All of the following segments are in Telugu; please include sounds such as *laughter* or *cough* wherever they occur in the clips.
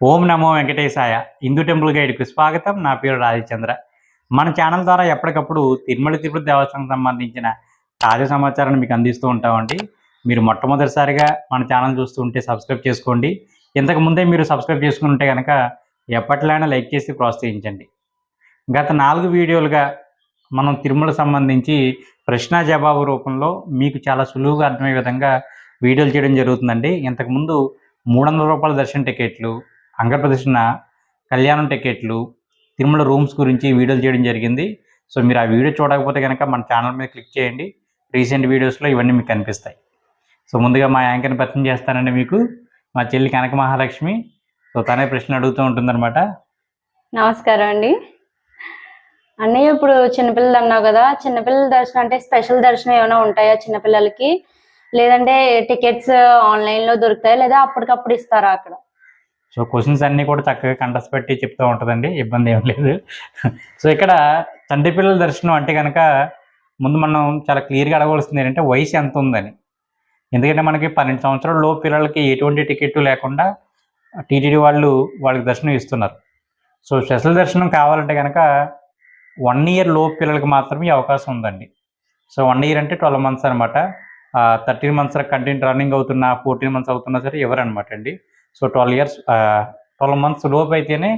ఓం నమో వెంకటేశాయ హిందూ టెంపుల్ గైడ్కు స్వాగతం. నా పేరు రాజచంద్ర. మన ఛానల్ ద్వారా ఎప్పటికప్పుడు తిరుమల తిరుపతి దేవస్థానం సంబంధించిన తాజా సమాచారాన్ని మీకు అందిస్తూ ఉంటామండి. మీరు మొట్టమొదటిసారిగా మన ఛానల్ చూస్తూ ఉంటే సబ్స్క్రైబ్ చేసుకోండి. ఇంతకు ముందే మీరు సబ్స్క్రైబ్ చేసుకుని ఉంటే కనుక ఎప్పటిలైనా లైక్ చేసి ప్రోత్సహించండి. గత నాలుగు వీడియోలుగా మనం తిరుమల సంబంధించి ప్రశ్న జవాబు రూపంలో మీకు చాలా సులువుగా అర్థమయ్యే విధంగా వీడియోలు చేయడం జరుగుతుందండి. ఇంతకుముందు మూడు వందల రూపాయల దర్శన టికెట్లు అంగప్రదర్శన కళ్యాణం టికెట్లు తిరుమల రూమ్స్ గురించి వీడియోలు చేయడం జరిగింది. సో మీరు ఆ వీడియో చూడకపోతే కనుక మన ఛానల్ మీద క్లిక్ చేయండి. రీసెంట్ వీడియోస్లో ఇవన్నీ మీకు కనిపిస్తాయి. సో ముందుగా మా యాంకర్ని పరిచయం చేస్తానండి మీకు. మా చెల్లి కనక మహాలక్ష్మి. సో తనే ప్రశ్న అడుగుతూ ఉంటుందన్నమాట. నమస్కారం అండి. అన్నయ్య ఇప్పుడు చిన్నపిల్లలు అన్నావు కదా చిన్నపిల్లల దర్శనం అంటే స్పెషల్ దర్శనం ఏమైనా ఉంటాయా చిన్నపిల్లలకి? లేదంటే టికెట్స్ ఆన్లైన్లో దొరుకుతాయి దొరుకుతాయా లేదా అప్పటికప్పుడు ఇస్తారా అక్కడ? సో క్వశ్చన్స్ అన్నీ కూడా చక్కగా కంటస్ పెట్టి చెప్తూ ఉంటుందండి ఇబ్బంది ఏం లేదు. *laughs* సో ఇక్కడ తండ్రి పిల్లల దర్శనం అంటే కనుక ముందు మనం చాలా క్లియర్గా అడగవలసింది ఏంటంటే వయసు ఎంత ఉందని ఎందుకంటే మనకి పన్నెండు సంవత్సరాల లోపు పిల్లలకి ఎటువంటి టికెట్ లేకుండా టీటీడీ వాళ్ళు వాళ్ళకి దర్శనం ఇస్తున్నారు. సో స్పెషల్ దర్శనం కావాలంటే కనుక వన్ ఇయర్ లోపు పిల్లలకి మాత్రమే అవకాశం ఉందండి. సో వన్ ఇయర్ అంటే ట్వెల్వ్ మంత్స్ అనమాట థర్టీన్ మంత్స్ కంటిన్యూ రన్నింగ్ అవుతున్నా ఫోర్టీన్ మంత్స్ అవుతున్నా సరే ఎవరనమాట అండి. So twelve years twelve months లోపు అయితేనే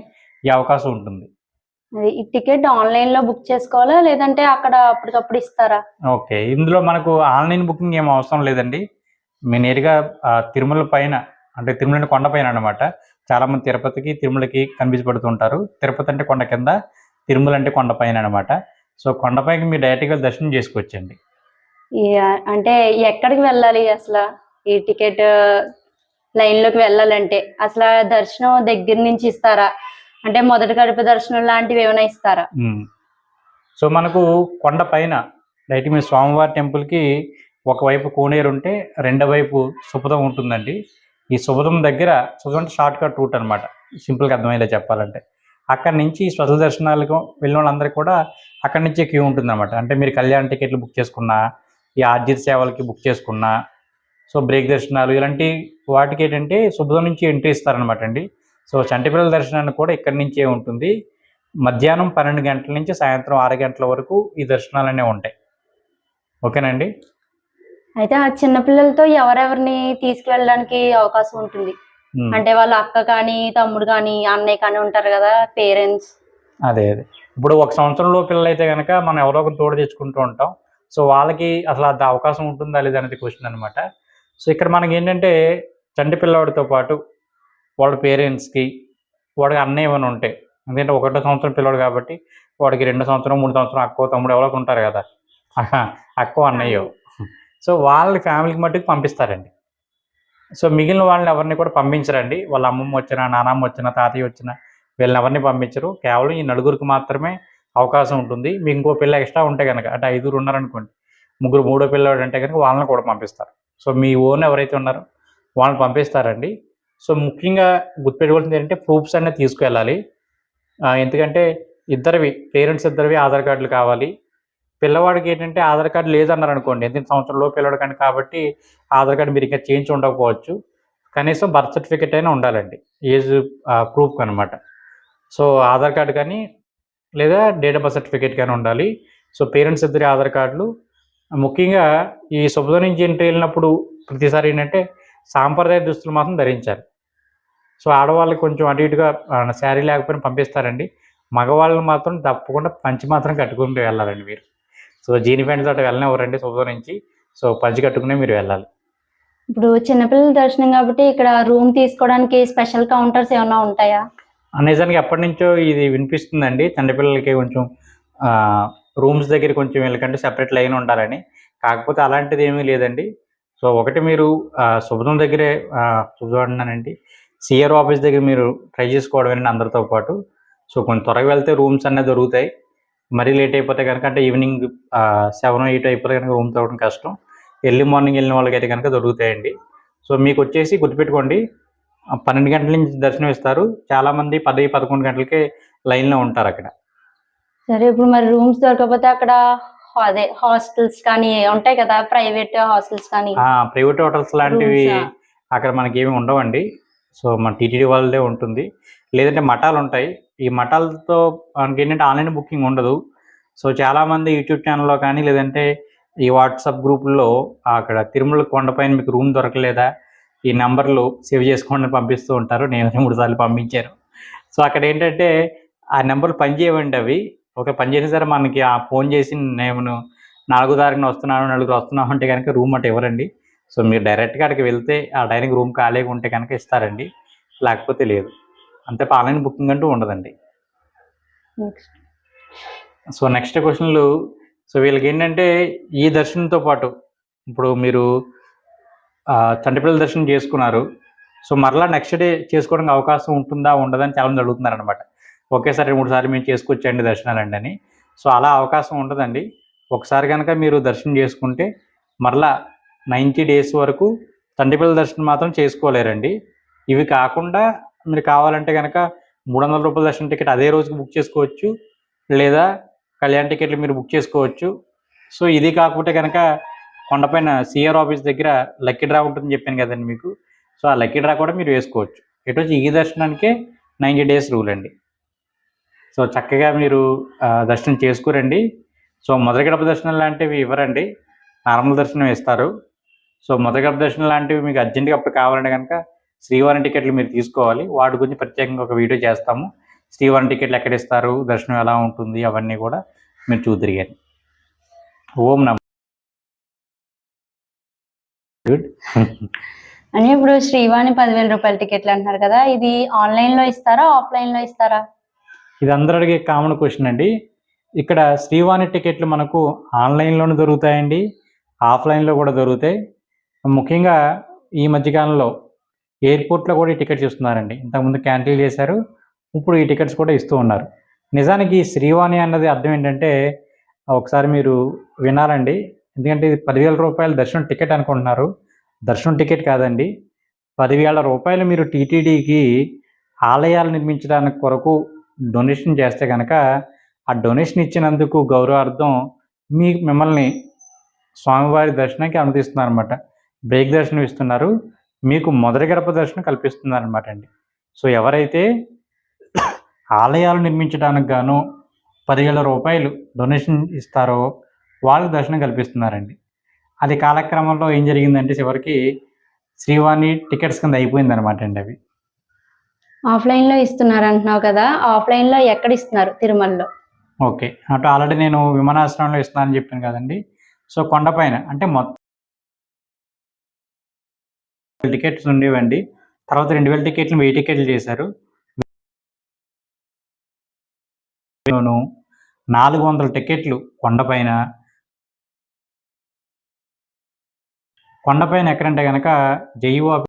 ఈ అవకాశం ఉంటుంది. ఈ టికెట్ ఆన్లైన్లో బుక్ చేసుకోవాలా లేదంటే అక్కడ అప్పటికప్పుడు ఇస్తారా? ఓకే ఇందులో మనకు ఆన్లైన్ బుకింగ్ ఏం అవసరం లేదండి. మీ నేరుగా తిరుమల పైన అంటే తిరుమల కొండ పైన అనమాట చాలామంది తిరుపతికి తిరుమలకి కనిపించబడుతుంటారు తిరుపతి అంటే కొండ కింద తిరుమల అంటే కొండ పైన అనమాట సో కొండపైకి మీరు డైరెక్ట్గా దర్శనం చేసుకోవచ్చండి. అంటే ఎక్కడికి వెళ్ళాలి అసలు? ఈ టికెట్ లైన్లోకి వెళ్ళాలంటే. అసలు దర్శనం దగ్గర నుంచి ఇస్తారా? అంటే మొదటి గడప దర్శనం లాంటివి ఏమైనా ఇస్తారా? సో మనకు కొండ పైన రైట్ మీ స్వామివారి టెంపుల్కి ఒకవైపు కోనేరు ఉంటే రెండో వైపు సుపదం ఉంటుందండి. ఈ సుపదం దగ్గర సుపదం అంటే షార్ట్ కట్ రూట్ అనమాట సింపుల్గా అర్థమయ్యేలా చెప్పాలంటే. అక్కడి నుంచి స్పెషల్ దర్శనాలకు వెళ్ళిన వాళ్ళందరికీ కూడా అక్కడి నుంచే క్యూ ఉంటుంది అనమాట అంటే మీరు కళ్యాణ టికెట్లు బుక్ చేసుకున్నా ఈ ఆర్జిత సేవలకి బుక్ చేసుకున్నా సో బ్రేక్ దర్శనాలు ఇలాంటి వాటికి ఏంటంటే శుభ్రం నుంచి ఎంట్రీ ఇస్తారనమాట అండి. సో చంటిపిల్లల దర్శనానికి కూడా ఇక్కడి నుంచే ఉంటుంది. మధ్యాహ్నం పన్నెండు గంటల నుంచి సాయంత్రం ఆరు గంటల వరకు ఈ దర్శనాలు అనేవి ఉంటాయి ఓకేనండి అయితే ఆ చిన్న పిల్లలతో ఎవరెవరిని తీసుకువెళ్ళడానికి అవకాశం ఉంటుంది. అంటే వాళ్ళ అక్క కానీ తమ్ముడు కానీ అన్నయ్య కానీ ఉంటారు కదా పేరెంట్స్. అదే అదే. ఇప్పుడు ఒక సంవత్సరంలో పిల్లలు అయితే కనుక మనం ఎవరో ఒకరు తోడు తెచ్చుకుంటూ ఉంటాం. సో వాళ్ళకి అసలు అది అవకాశం ఉంటుందా లేదా అనేది క్వశ్చన్ అనమాట సో ఇక్కడ మనకి ఏంటంటే చంటి పిల్లవాడితో పాటు వాళ్ళ పేరెంట్స్కి వాడికి అన్నయ్య ఏమైనా ఉంటాయి ఎందుకంటే ఒకటో సంవత్సరం పిల్లవాడు కాబట్టి వాడికి రెండు సంవత్సరం మూడు సంవత్సరం అక్కో తమ్ముడు ఎవరికి ఉంటారు కదా. ఆహా, అక్కో అన్నయ్యో. సో వాళ్ళ ఫ్యామిలీకి మట్టుకు పంపిస్తారండి. సో మిగిలిన వాళ్ళని ఎవరిని కూడా పంపించరండి. వాళ్ళ అమ్మమ్మ వచ్చినా నానమ్మ వచ్చినా తాతయ్య వచ్చినా వీళ్ళని ఎవరిని పంపించరు. కేవలం ఈ నలుగురికి మాత్రమే అవకాశం ఉంటుంది. మీకు ఇంకో పిల్ల ఎక్స్ట్రా ఉంటే కనుక అంటే ఐదుగురు ఉన్నారనుకోండి ముగ్గురు మూడో పిల్లవాడు అంటే కనుక వాళ్ళని కూడా పంపిస్తారు. సో మీ ఓన్ ఎవరైతే ఉన్నారో వాళ్ళని పంపిస్తారండి. సో ముఖ్యంగా గుర్తుపెట్టుకోవాల్సింది ఏంటంటే ప్రూఫ్స్ అనేది తీసుకువెళ్ళాలి ఎందుకంటే ఇద్దరివి పేరెంట్స్ ఇద్దరివి ఆధార్ కార్డులు కావాలి. పిల్లవాడికి ఏంటంటే ఆధార్ కార్డు లేదన్నారు అనుకోండి ఎందుకంటే సంవత్సరంలో పిల్లవాడు కానీ కాబట్టి ఆధార్ కార్డు మీరు ఇంకా చేంజ్ ఉండకపోవచ్చు. కనీసం బర్త్ సర్టిఫికేట్ అయినా ఉండాలండి. ఏజ్ ప్రూఫ్ అనమాట సో ఆధార్ కార్డు కానీ లేదా డేట్ ఆఫ్ బర్త్ సర్టిఫికేట్ కానీ ఉండాలి. సో పేరెంట్స్ ఇద్దరి ఆధార్ కార్డులు ముఖ్యంగా ఈ శుభ్రం నుంచి ఎంట్రీ వెళ్ళినప్పుడు ప్రతిసారి ఏంటంటే సాంప్రదాయ దుస్తులు మాత్రం ధరించాలి. సో ఆడవాళ్ళకి కొంచెం అటు ఇటుగా శారీ లేకపోయినా పంపిస్తారండి. మగవాళ్ళని మాత్రం తప్పకుండా పంచి మాత్రం కట్టుకుంటూ వెళ్ళాలండి మీరు. సో జీని ప్యాంట్స్ అటు వెళ్ళనివ్వరండి శుభ్రం నుంచి. సో పంచి కట్టుకునే మీరు వెళ్ళాలి. ఇప్పుడు చిన్నపిల్లల దర్శనం కాబట్టి ఇక్కడ రూమ్ తీసుకోవడానికి స్పెషల్ కౌంటర్స్ ఏమైనా ఉంటాయా? నిజానికి ఎప్పటి నుంచో ఇది వినిపిస్తుందండి. తండ్రి పిల్లలకి కొంచెం రూమ్స్ దగ్గర కొంచెం వెళ్ళకంటే సెపరేట్ లైన్ ఉండాలని. కాకపోతే అలాంటిది ఏమీ లేదండి. సో ఒకటి మీరు శుభ్రం దగ్గరే ఆ, శుభ్రం అంటున్నానండి. సిఆర్ ఆఫీస్ దగ్గర మీరు ట్రై చేసుకోవడమేనండి అందరితో పాటు. సో కొంచెం త్వరగా వెళ్తే రూమ్స్ అనేది దొరుకుతాయి. మరీ లేట్ అయిపోతే కనుక అంటే ఈవినింగ్ సెవెన్ ఎయిట్ అయిపోతే కనుక రూమ్ దొరకడం కష్టం. ఎర్లీ మార్నింగ్ వెళ్ళిన వాళ్ళకైతే కనుక దొరుకుతాయండి. సో మీకు వచ్చేసి గుర్తుపెట్టుకోండి పన్నెండు గంటల నుంచి దర్శనం ఇస్తారు. చాలామంది పది పదకొండు గంటలకే లైన్లో ఉంటారు అక్కడ సరే ఇప్పుడు మరి రూమ్స్ దొరకకపోతే అక్కడ అదే హాస్టల్స్ కానీ ఉంటాయి కదా ప్రైవేట్ హాస్టల్స్ కానీ? ప్రైవేట్ హోటల్స్ లాంటివి? అక్కడ మనకి ఏమి ఉండవండి. సో మన టీటీడీ వాళ్ళదే ఉంటుంది. లేదంటే మఠాలు ఉంటాయి. ఈ మఠాలతో మనకి ఏంటంటే ఆన్లైన్ బుకింగ్ ఉండదు. సో చాలామంది యూట్యూబ్ ఛానల్లో కానీ లేదంటే ఈ వాట్సాప్ గ్రూపుల్లో అక్కడ తిరుమల కొండపైన మీకు రూమ్ దొరకలేదా? ఈ నెంబర్లు సేవ్ చేసుకోండి పంపిస్తూ ఉంటారు. నేను మూడు సార్లు పంపించాను. సో అక్కడ ఏంటంటే ఆ నెంబర్లు పనిచేయవండి అవి. ఒక పని చేసిన సరే మనకి ఆ ఫోన్ చేసి నేను నాలుగో తారీఖున వస్తున్నాను నలుగురు వస్తున్నాను అంటే కనుక రూమ్ అంటే ఇవ్వరండి. సో మీరు డైరెక్ట్గా అక్కడికి వెళ్తే ఆ డైనింగ్ రూమ్ ఖాళీగా ఉంటే కనుక ఇస్తారండి. లేకపోతే లేదు. అంతే ఆన్లైన్ బుకింగ్ అంటూ ఉండదండి. నెక్స్ట్. సో నెక్స్ట్ క్వశ్చన్లు సో వీళ్ళకి ఏంటంటే ఈ దర్శనంతో పాటు ఇప్పుడు మీరు చంటిపిల్లల దర్శనం చేసుకున్నారు. సో మరలా నెక్స్ట్ డే చేసుకోవడానికి అవకాశం ఉంటుందా ఉండదని చాలామంది అడుగుతున్నారు అనమాట ఒకేసారి మూడు సార్లు మేము చేసుకొచ్చండి దర్శనాలండి అని సో అలా అవకాశం ఉండదండి ఒకసారి కనుక మీరు దర్శనం చేసుకుంటే మరలా నైంటీ డేస్ వరకు తండ్రిపిల్లల దర్శనం మాత్రం చేసుకోలేరండి. ఇవి కాకుండా మీరు కావాలంటే కనుక మూడు వందల రూపాయల దర్శనం టికెట్ అదే రోజుకి బుక్ చేసుకోవచ్చు. లేదా కళ్యాణ్ టికెట్లు మీరు బుక్ చేసుకోవచ్చు. సో ఇది కాకపోతే కనుక కొండపైన సిఆర్ ఆఫీస్ దగ్గర లక్కీ డ్రా ఉంటుందని చెప్పాను కదండి మీకు. సో ఆ లక్కీ డ్రా కూడా మీరు వేసుకోవచ్చు. ఎటు వచ్చి ఈ దర్శనానికే నైంటీ డేస్ రూల్ అండి సో చక్కగా మీరు దర్శనం చేసుకురండి. సో మొదటి గడప దర్శనం లాంటివి ఇవ్వరండి. నార్మల్ దర్శనం ఇస్తారు. సో మొదటి గడప దర్శనం లాంటివి మీకు అర్జెంటుగా అప్పుడు కావాలంటే కనుక శ్రీవారి టికెట్లు మీరు తీసుకోవాలి. వాటి గురించి ప్రత్యేకంగా ఒక వీడియో చేస్తాము. శ్రీవారి టికెట్లు ఎక్కడ ఇస్తారు? దర్శనం ఎలా ఉంటుంది? అవన్నీ కూడా మీరు చూద్దరిగారు ఓం నమ. అని ఇప్పుడు శ్రీవాణి పదివేల రూపాయల టికెట్లు అంటున్నారు కదా ఇది ఆన్లైన్లో ఇస్తారా ఆఫ్లైన్లో ఇస్తారా? ఇది అందరూ అడిగే కామన్ క్వశ్చన్ అండి. ఇక్కడ శ్రీవాణి టికెట్లు మనకు ఆన్లైన్లోనూ దొరుకుతాయండి. ఆఫ్లైన్లో కూడా దొరుకుతాయి. ముఖ్యంగా ఈ మధ్యకాలంలో ఎయిర్పోర్ట్లో కూడా ఈ టికెట్స్ ఇస్తున్నారండి. ఇంతకుముందు క్యాన్సిల్ చేశారు. ఇప్పుడు ఈ టికెట్స్ కూడా ఇస్తూ ఉన్నారు. నిజానికి ఈ శ్రీవాణి అన్నది అర్థం ఏంటంటే ఒకసారి మీరు వినాలండి. ఎందుకంటే ఇది పదివేల రూపాయల దర్శనం టికెట్ అనుకుంటున్నారు. దర్శనం టికెట్ కాదండి. పదివేల రూపాయలు మీరు టీటీడీకి ఆలయాలు నిర్మించడానికి కొరకు డొనేషన్ చేస్తే కనుక ఆ డొనేషన్ ఇచ్చినందుకు గౌరవార్థం మీ మిమ్మల్ని స్వామివారి దర్శనానికి అనుమతిస్తున్నారు అనమాట బ్రేక్ దర్శనం ఇస్తున్నారు. మీకు మొదటి గడప దర్శనం కల్పిస్తున్నారు అనమాట అండి. సో ఎవరైతే ఆలయాలు నిర్మించడానికి గాను పదివేల రూపాయలు డొనేషన్ ఇస్తారో వాళ్ళకి దర్శనం కల్పిస్తున్నారండి. అది కాలక్రమంలో ఏం జరిగిందంటే చివరికి శ్రీవాణి టికెట్స్ కింద అయిపోయింది అనమాట అండి అవి. ఆఫ్లైన్లో ఇస్తున్నారు అంటున్నావు కదా ఆఫ్లైన్లో ఎక్కడ ఇస్తున్నారు తిరుమలలో? ఓకే. అటు ఆల్రెడీ నేను విమానాశ్రయంలో ఇస్తున్నానని చెప్పాను కదండి. సో కొండపైన అంటే మొత్తం టికెట్స్ ఉండేవండి. తర్వాత రెండు వేల టికెట్లు వెయ్యి టికెట్లు చేశారు. నేను నాలుగు వందల టికెట్లు కొండపైన కొండపైన ఎక్కడంటే కనుక జైవో